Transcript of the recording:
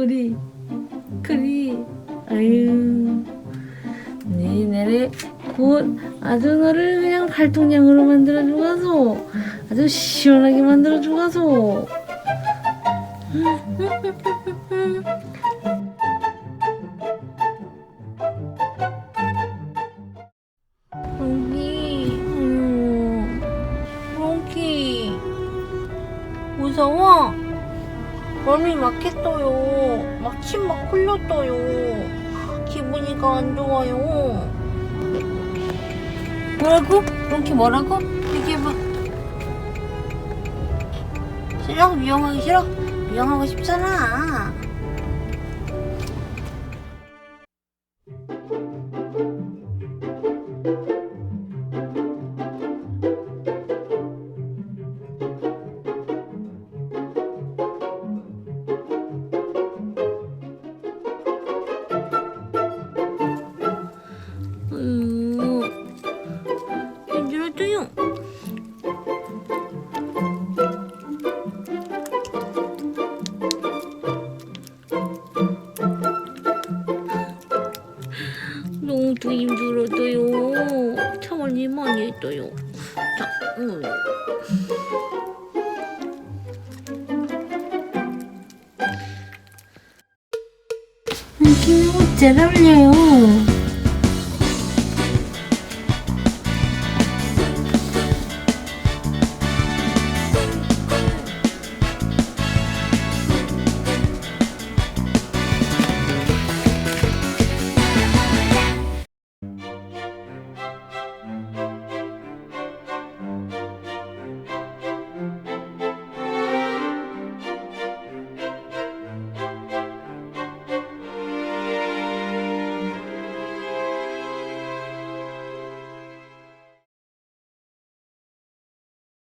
그리 그리 아유. 니네를 곧 아주 너를 그냥 발통량으로 만들어 주가서 아주 시원하게 만들어 주가서 롱키 음, 롱키 무서워? 몸이 막혔어요. 막침막 흘렸어요. 기분이가 안 좋아요. 뭐라고? 롱키 뭐라고? 얘기해봐. 싫어? 미용하기 싫어? 미용하고 싶잖아. 또 힘들었어요. 참을 일 많이 했어요. 자, 음. 음, 잘 어울려요.